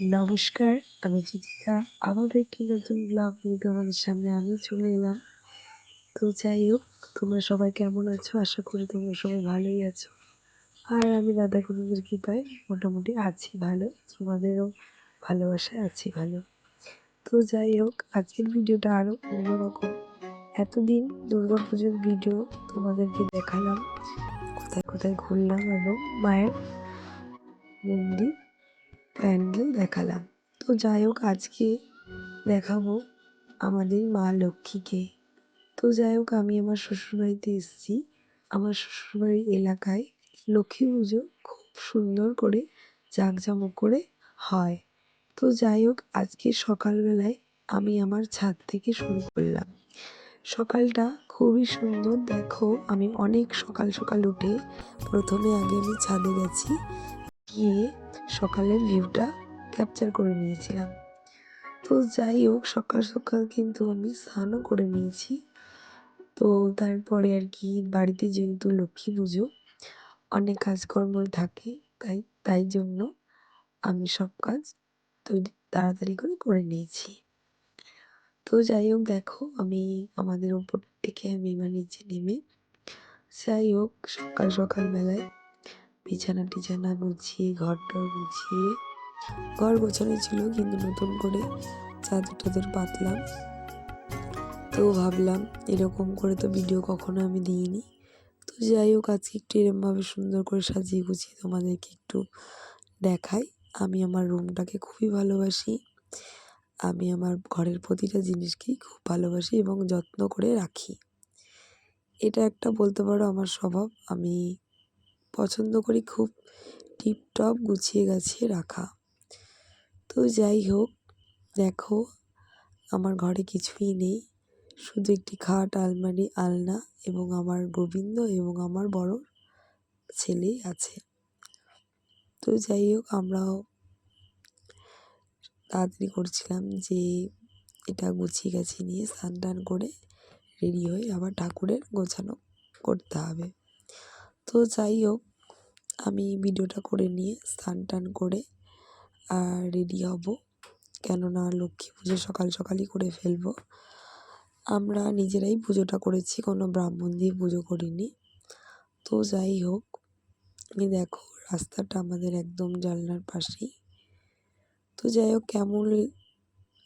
নমস্কার, আমি চিত্রিকা আবারও একটি নতুন ব্লগ নিয়ে তোমাদের সামনে আমি চলে এলাম। তো যাই হোক, তোমরা সবাই কেমন আছো? আশা করি তোমরা সবাই ভালোই আছো। আর আমি দাদা কুকুরের কৃপায় মোটামুটি আছি ভালো, তোমাদেরও ভালোবাসায় আছি ভালো। তো যাই হোক, আজকের ভিডিওটা আরও অন্যরকম। এতদিন দুর্গা পুজোর ভিডিও তোমাদেরকে দেখালাম। কোথায় কোথায় ঘুরলাম এবং মায়ের মন্দির প্যান্ডেল দেখালাম। তো যাই হোক, আজকে দেখাবো আমাদের মা লক্ষ্মীকে। তো যাই হোক, আমি আমার শ্বশুরবাড়িতে এসেছি। আমার শ্বশুরবাড়ির এলাকায় লক্ষ্মী পুজো খুব সুন্দর করে, জাঁকজমক করে হয়। তো যাই হোক, আজকে সকালবেলায় আমি আমার ছাদ থেকে শুরু করলাম। সকালটা খুবই সুন্দর। দেখো, আমি অনেক সকাল সকাল উঠে প্রথমে আগে আমি ছাদে গেছি। গিয়ে সকালের ভিউটা ক্যাপচার করে নিয়েছিলাম। তো যাই হোক সকাল সকাল কিন্তু আমি স্নানও করে নিয়েছি। তো তারপরে আর কি, বাড়িতে যেহেতু লক্ষ্মী পুজো, অনেক কাজকর্ম থাকে, তাই তাই জন্য আমি সব কাজ তৈরি, তাড়াতাড়ি করে করে নিয়েছি। তো যাই হোক দেখো, আমি আমাদের ওপর থেকে আমি এবার নিচে নেমে যাই হোক সকাল সকাল বেলায় বিছানা টিছানা গুছিয়ে ঘর টর গুছিয়ে। ঘর গোছানো ছিল, কিন্তু নতুন করে চাদর টাদর পাতলাম। তো ভাবলাম, এরকম করে তো ভিডিও কখনো আমি দিইনি। তো যাই হোক, আজকে একটু এরমভাবে সুন্দর করে সাজিয়ে গুছিয়ে তোমাদেরকে একটু দেখাই। আমি আমার রুমটাকে খুবই ভালোবাসি। আমি আমার ঘরের প্রতিটা জিনিসকেই খুব ভালোবাসি এবং যত্ন করে রাখি। এটা একটা বলতে পারো আমার স্বভাব। আমি পছন্দ করি, খুব টিপটপ গুছিয়ে গাছিয়ে রাখা। তো যাই হোক, দেখো, আমার ঘরে কিছুই নেই। শুধু একটি খাট, আলমারি, আলনা এবং আমার গোবিন্দ এবং আমার বড় ছেলেই আছে। তো যাই হোক, আমরাও তাড়াতাড়ি করছিলাম যে এটা গুছিয়ে গাছিয়ে নিয়ে স্নান টান করে রেডি হয়ে আবার ঠাকুরের গোছানো করতে হবে। তো যাই হোক, আমি ভিডিওটা করে নিয়ে স্নান টান করে আর রেডি হব। কেননা লক্ষ্মী পুজো সকাল সকালই করে ফেলব। আমরা নিজেরাই পুজোটা করেছি, কোনো ব্রাহ্মণ দিয়ে পুজো করিনি। তো যাই হোক দেখো রাস্তাটা আমাদের একদম জানলার পাশেই। তো যাই হোক, কেমন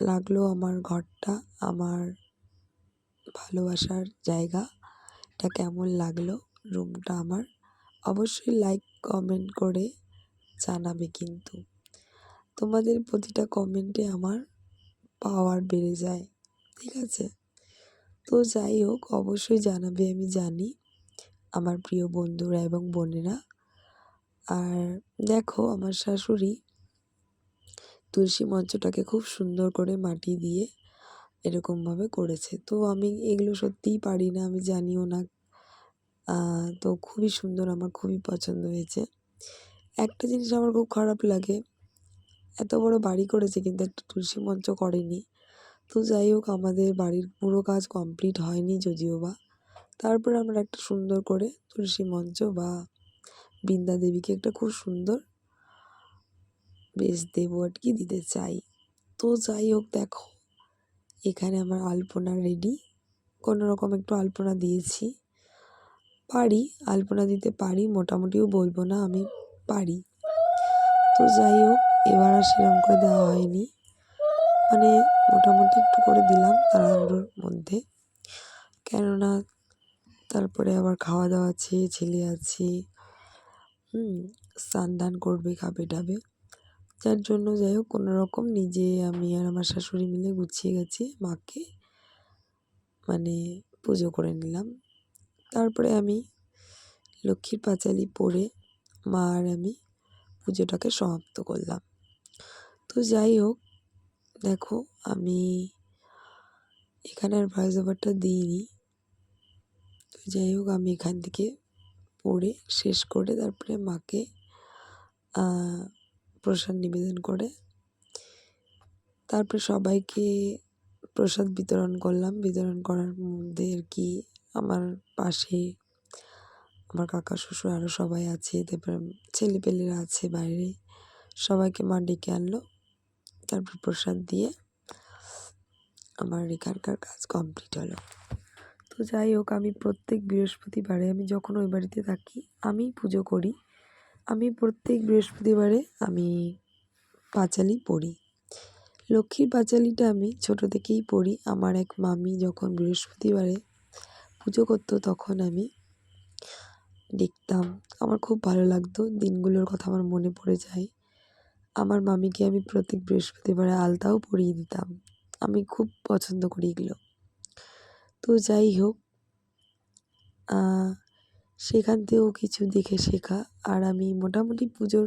লাগল আমার ঘরটা, আমার ভালোবাসার জায়গা, এটা কেমন লাগল? রুমটা আমার। অবশ্যই লাইক কমেন্ট করে জানাবে কিন্তু। তোমাদের প্রতিটা কমেন্টে আমার পাওয়ার বেড়ে যায়, ঠিক আছে? তো যাই হোক, অবশ্যই জানাবে, আমি জানি আমার প্রিয় বন্ধুরা এবং বোনেরা। আর দেখো, আমার শাশুড়ি তুলসী মঞ্চটাকে খুব সুন্দর করে মাটি দিয়ে এরকমভাবে করেছে। তো আমি এগুলো সত্যিই পারি না, আমি জানিও না তো খুবই সুন্দর, আমার খুবই পছন্দ হয়েছে। একটা জিনিস আমার খুব খারাপ লাগে, এত বড় বাড়ি করেছে কিন্তু একটা তুলসী মঞ্চ করেনি। তো যাই হোক, আমাদের বাড়ির পুরো কাজ কমপ্লিট হয়নি যদিও বা। তারপরে আমরা একটা সুন্দর করে তুলসী মঞ্চ বা বৃন্দা দেবীকে একটা খুব সুন্দর বেশ দেবো আর কি দিতে চাই। তো যাই হোক, দেখো, এখানে আমার আলপনা রেডি কোনো রকম একটু আলপনা দিয়েছি। পারি, আলপনা দিতে পারি, মোটামুটিও বলব না, আমি পারি। তো যাই হোক, এবার আর সেরকম করে দেওয়া হয়নি। মানে মোটামুটি একটু করে দিলাম তাড়াহুড়োর মধ্যে। কেননা তারপরে আবার খাওয়া দাওয়া আছে, ছেলে আছে, হুম স্নান দান করবে খাবে টাবে যার জন্য যাই হোক, কোনো রকম নিজে, আমি আর আমার শাশুড়ি মিলে গুছিয়ে গেছি, মাকে মানে পুজো করে নিলাম। তারপরে আমি লক্ষ্মীর পাঁচালি পরে মা আর আমি পুজোটাকে সমাপ্ত করলাম। তো যাই হোক, দেখো আমি এখানে আর ভয়েস ওভারটা দিইনি। তো যাই হোক, আমি এখান থেকে পড়ে শেষ করে তারপরে মাকে প্রসাদ নিবেদন করে তারপরে সবাইকে প্রসাদ বিতরণ করলাম। বিতরণ করার মধ্যে আর কি আমার পাশে আমার কাকা, শ্বশুর আরও সবাই আছে, তারপরে ছেলেপেলেরা আছে বাইরে। সবাইকে মা ডেকে আনলো, তারপর প্রসাদ দিয়ে আমার এখানকার কাজ কমপ্লিট হলো। তো যাই হোক, আমি প্রত্যেক বৃহস্পতিবারে আমি যখন ওই বাড়িতে থাকি, আমিই পুজো করি। আমি প্রত্যেক বৃহস্পতিবারে আমি পাঁচালি পড়ি লক্ষ্মীর পাঁচালিটা আমি ছোটো থেকেই পড়ি আমার এক মামি যখন বৃহস্পতিবারে পুজো করতো, তখন আমি দেখতাম আমার খুব ভালো লাগতো, দিনগুলোর কথা আমার মনে পড়ে যায়। আমার মামিকে আমি প্রত্যেক বৃহস্পতিবারে আলতাও পরিয়ে দিতাম। আমি খুব পছন্দ করি এগুলো। তো যাই হোক সেখান থেকেও কিছু দেখে শেখা আর আমি মোটামুটি পুজোর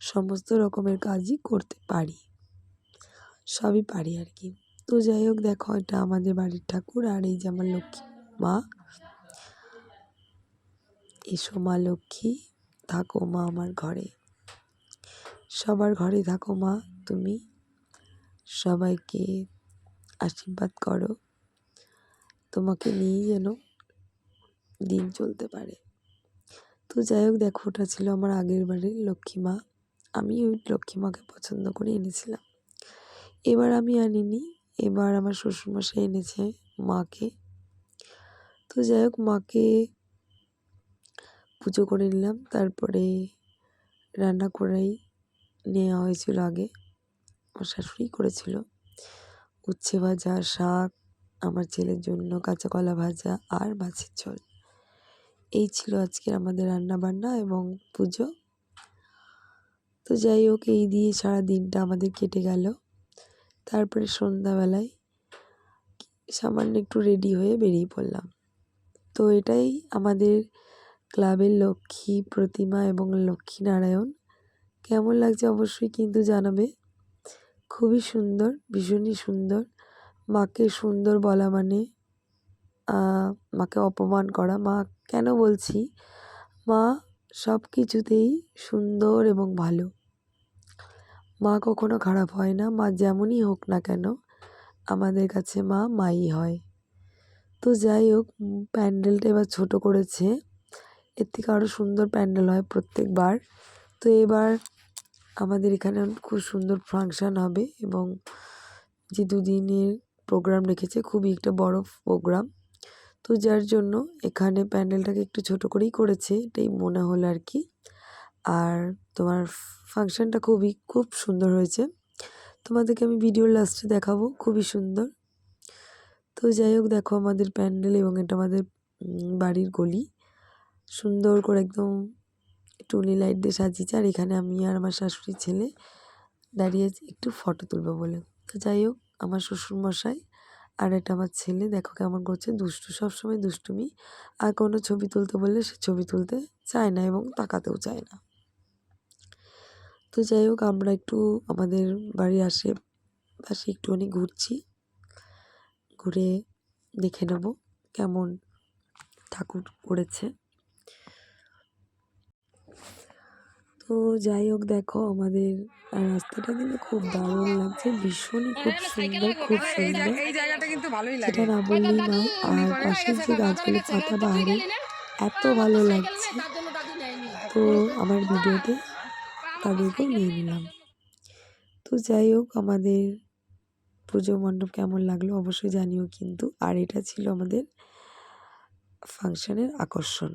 সমস্ত রকমের কাজই করতে পারি। সবই পারি আর কি। তো যাই হোক, দেখো এটা আমাদের বাড়ির ঠাকুর আর এই যে আমার লক্ষ্মী মা। এসো মা লক্ষ্মী, থাকো মা আমার ঘরে। সবার ঘরে থাকো মা তুমি। সবাইকে আশীর্বাদ করো। তোমাকে নিয়েই যেন দিন চলতে পারে। তো যাই হোক দেখো, ওটা ছিল আমার আগের বাড়ির লক্ষ্মী মা। আমি ওই লক্ষ্মী মাকে পছন্দ করে এনেছিলাম। এবার আমি আনিনি, এবার আমার শ্বশুরমশাই এনেছে মাকে। তো যাই হোক মাকে পুজো করে নিলাম। তারপরে রান্না করাই নেওয়া হয়েছিল আগে। আমার শাশুড়ি করেছিল। উচ্ছে ভাজা, শাক, আমার ছেলের জন্য কাঁচা কলা ভাজা আর মাছের ঝোল। এই ছিল আজকের আমাদের রান্না বান্না এবং পুজো। তো যাই হোক, এই দিয়ে সারা দিনটা আমাদের কেটে গেল। তারপরে সন্ধ্যাবেলায় সামান্য একটু রেডি হয়ে বেরিয়ে পড়লাম। তো এটাই আমাদের ক্লাবের লক্ষ্মী, প্রতিমা এবং লক্ষ্মীনারায়ণ। কেমন লাগছে অবশ্যই কিন্তু জানাবে। খুবই সুন্দর, ভীষণই সুন্দর। মাকে সুন্দর বলা মানে মাকে অপমান করা। মা কেন বলছি? মা সব কিছুতেই সুন্দর এবং ভালো। মা কখনো খারাপ হয় না, মা যেমনই হোক না কেন, আমাদের কাছে মা মাই হয়। তো যাই হোক প্যান্ডেলটা এবার ছোটো করেছে। এর থেকে আরও সুন্দর প্যান্ডেল হয় প্রত্যেকবার। তো এবার আমাদের এখানে খুব সুন্দর ফাংশান হবে এবং যে দুদিনের প্রোগ্রাম রেখেছে, খুবই একটা বড় প্রোগ্রাম। তো যার জন্য এখানে প্যান্ডেলটাকে একটু ছোট করেই করেছে, এটাই মনে হলো আর কি। আর তোমার ফাংশানটা খুবই, খুব সুন্দর হয়েছে। তোমাদেরকে আমি ভিডিও লাস্টে দেখাবো, খুবই সুন্দর। তো যাই হোক, দেখো আমাদের প্যান্ডেল এবং এটা আমাদের বাড়ির গলি। সুন্দর করে একদম টুনি লাইট দিয়ে সাজিয়েছে। আর এখানে আমি আর আমার শাশুড়ি ছেলে দাঁড়িয়ে একটু ফটো তুলবো বলে। তো যাই হোক, আমার শ্বশুরমশাই আর এটা আমার ছেলে, দেখো কেমন করছে। দুষ্টু, সবসময় দুষ্টুমি। আর কোনো ছবি তুলতে বললে সে ছবি তুলতে চায় না এবং তাকাতেও চায় না। তো যাই হোক, আমরা একটু আমাদের বাড়ির আশেপাশে একটুখানি ঘুরছি। ঘুরে দেখে নেব কেমন ঠাকুর করেছে। তো যাই হোক দেখো আমাদের রাস্তাটা কিন্তু খুব দারুণ লাগছে ভীষণই খুব সুন্দর খুব সুন্দর। সেটা না বললেই নয় আর পাশের যে গাছগুলো পাতা বাহারে এত ভালো লাগছে। তো আমার ভিডিওতে তাদেরকে নিয়ে নিলাম। তো যাই হোক আমাদের পুজো মণ্ডপ কেমন লাগল অবশ্যই জানিও কিন্তু আর এটা ছিল আমাদের ফাংশানের আকর্ষণ।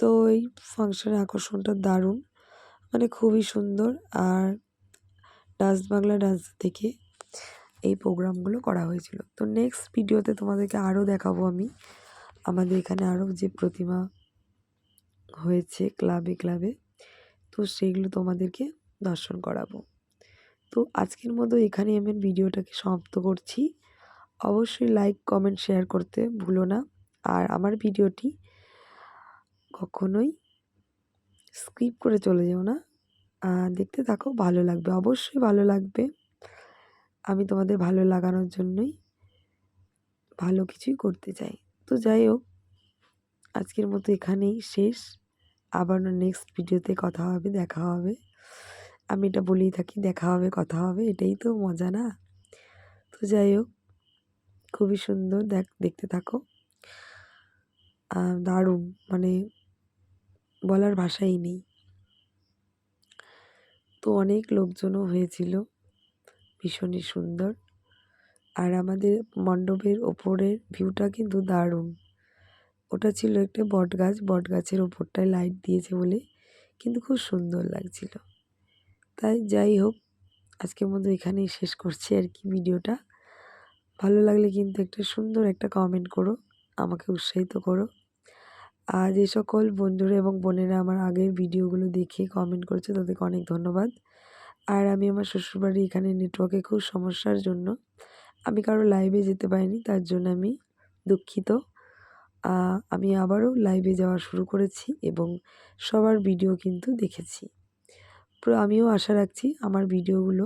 তো এই ফাংশনের আকর্ষণটা দারুণ। মানে খুবই সুন্দর। আর ডান্স বাংলা ডান্স থেকে এই প্রোগ্রামগুলো করা হয়েছিল। তো নেক্সট ভিডিওতে তোমাদেরকে আরও দেখাবো আমি। আমাদের এখানে আরও যে প্রতিমা হয়েছে ক্লাবে ক্লাবে, তো সেইগুলো তোমাদেরকে দর্শন করাবো। তো আজকের মতো এখানে আমি ভিডিওটাকে সমাপ্ত করছি। অবশ্যই লাইক কমেন্ট শেয়ার করতে ভুলো না। আর আমার ভিডিওটি কখনোই স্কিপ করে চলে যেও না। দেখতে থাকো, ভালো লাগবে, অবশ্যই ভালো লাগবে। আমি তোমাদের ভালো লাগানোর জন্যই ভালো কিছুই করতে চাই। তো যাই হোক, আজকের মতো এখানেই শেষ। আবার নেক্সট ভিডিওতে কথা হবে, দেখা হবে। আমি এটা বলেই থাকি, দেখা হবে, কথা হবে, এটাই তো মজা না? তো যাই হোক, খুবই সুন্দর দেখ, দেখতে থাকো। দারুণ মানে বলার ভাষাই নেই। তো অনেক লোকজনও হয়েছিল, ভীষণই সুন্দর। আর আমাদের মণ্ডপের ওপরের ভিউটা কিন্তু দারুণ। ওটা ছিল একটা বট গাছ বট গাছের ওপরটায় লাইট দিয়েছে বলে কিন্তু খুব সুন্দর লাগছিল। তাই যাই হোক আজকের মতো এখানেই শেষ করছি আর কি ভিডিওটা। ভালো লাগলে কিন্তু একটা সুন্দর একটা কমেন্ট করো, আমাকে উৎসাহিত করো। আর যে সকল বন্ধুরা এবং বোনেরা আমার আগের ভিডিওগুলো দেখে কমেন্ট করেছে, তাদেরকে অনেক ধন্যবাদ। আর আমি আমার শ্বশুরবাড়ি এখানে নেটওয়ার্কে খুব সমস্যার জন্য আমি কারও লাইভে যেতে পারিনি, তার জন্য আমি দুঃখিত। আমি আবারও লাইভে যাওয়া শুরু করেছি এবং সবার ভিডিও কিন্তু দেখেছি। আমিও আশা রাখছি আমার ভিডিওগুলো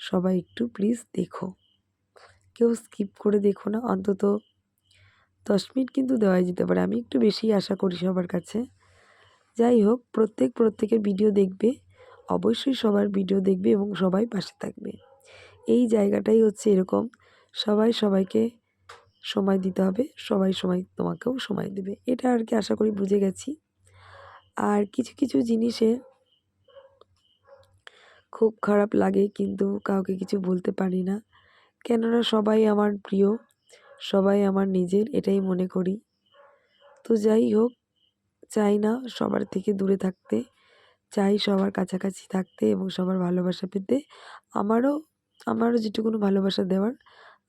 সবাই একটু প্লিজ দেখো। কেউ স্কিপ করে দেখো না, অন্তত দশ মিনিট কিন্তু দেওয়াই যেতে পারে। আমি একটু বেশি আশা করি সবার কাছে। যাই হোক, প্রত্যেক প্রত্যেকের ভিডিও দেখবে, অবশ্যই সবার ভিডিও দেখবে এবং সবাই পাশে থাকবে। এই জায়গাটাই হচ্ছে এরকম। সবাই সবাইকে সময় দিতে হবে, সবাই সময় তোমাকেও সময় দেবে। এটা আর কি আশা করি বুঝে গেছি। আর কিছু কিছু জিনিসে খুব খারাপ লাগে, কিন্তু কাউকে কিছু বলতে পারি না। কেননা সবাই আমার প্রিয়। সবাই আমার নিজের, এটাই মনে করি। তো যাই হোক, চাই না সবার থেকে দূরে থাকতে, চাই সবার কাছাকাছি থাকতে এবং সবার ভালোবাসা পেতে। আমারও আমারও যেটুকুনো ভালোবাসা দেওয়ার,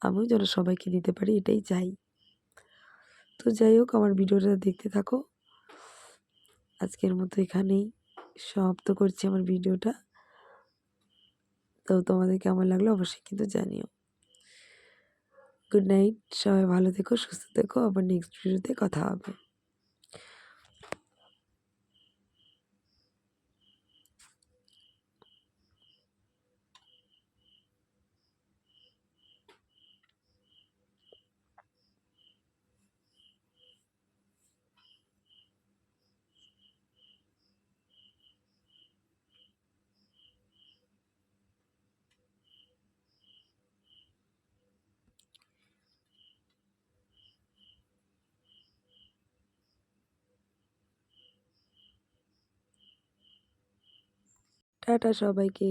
আমিও যেন সবাইকে দিতে পারি, এটাই চাই। তো যাই হোক, আমার ভিডিওটা দেখতে থাকো। আজকের মতো এখানেই সমাপ্ত করছি আমার ভিডিওটা। তো তোমাদের কেমন লাগল অবশ্যই কিন্তু জানিও। গুড নাইট সবাই ভালো থেকো সুস্থ থেকো আবার নেক্সট ভিডিওতে কথা হবে। টাটা সবাইকে।